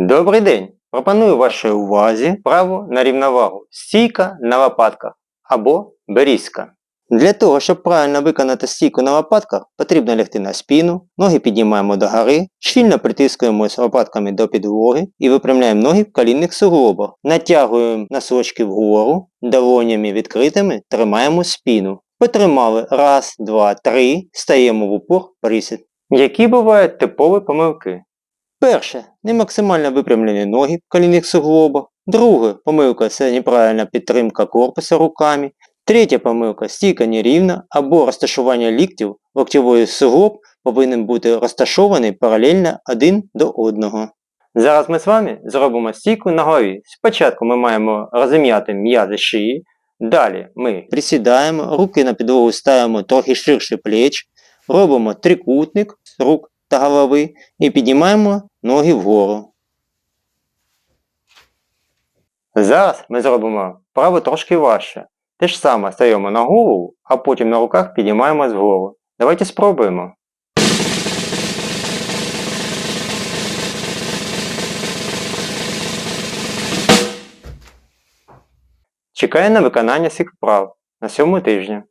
Добрий день! Пропоную вашій увазі вправу на рівновагу стійка на лопатках або берізка. Для того, щоб правильно виконати стійку на лопатках, потрібно лягти на спину, ноги піднімаємо догори, щільно притискуємось лопатками до підлоги і випрямляємо ноги в колінних суглобах. Натягуємо носочки вгору, долонями відкритими тримаємо спину. Потримали раз, два, три, стаємо в упор присід. Які бувають типові помилки? Перше. Не максимально випрямлені ноги в колінних суглобах. Друге. Помилка це неправильна підтримка корпуса руками. Третя помилка стійка нерівна або розташування ліктів локтєвої суглоб повинен бути розташований паралельно один до одного. Зараз ми з вами зробимо стійку на голові. Спочатку ми маємо розім'яти м'язи шиї, далі ми присідаємо, руки на підлогу ставимо трохи ширше плеч, робимо трикутник з рук та голови і піднімаємо ноги вгору. Зараз ми зробимо вправу трошки важче. Те ж саме стаємо на голову, а потім на руках піднімаємо згору. Давайте спробуємо. Чекаю на виконання всіх вправ на сьому тижні.